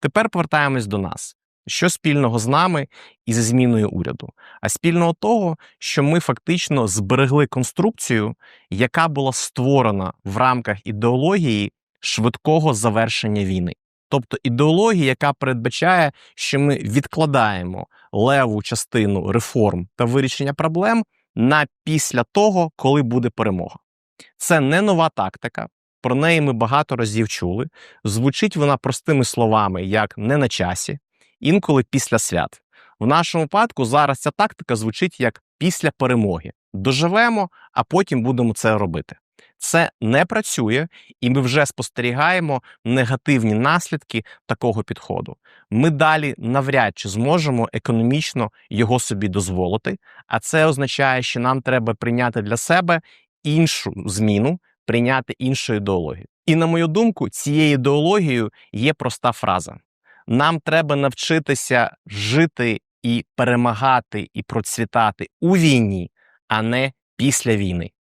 Тепер повертаємось до нас. Що спільного з нами і зі зміною уряду? А спільного того, що ми фактично зберегли конструкцію, яка була створена в рамках ідеології швидкого завершення війни. Тобто ідеологія, яка передбачає, що ми відкладаємо леву частину реформ та вирішення проблем на після того, коли буде перемога. Це не нова тактика. Про неї ми багато разів чули. Звучить вона простими словами, як не на часі, інколи після свят. В нашому випадку зараз ця тактика звучить як після перемоги. Доживемо, а потім будемо це робити. Це не працює, і ми вже спостерігаємо негативні наслідки такого підходу. Ми далі навряд чи зможемо економічно його собі дозволити, а це означає, що нам треба прийняти для себе іншу зміну, прийняти іншу ідеологію. І на мою думку, цією ідеологією є проста фраза: нам треба навчитися жити і перемагати і процвітати у війні, а не після війни.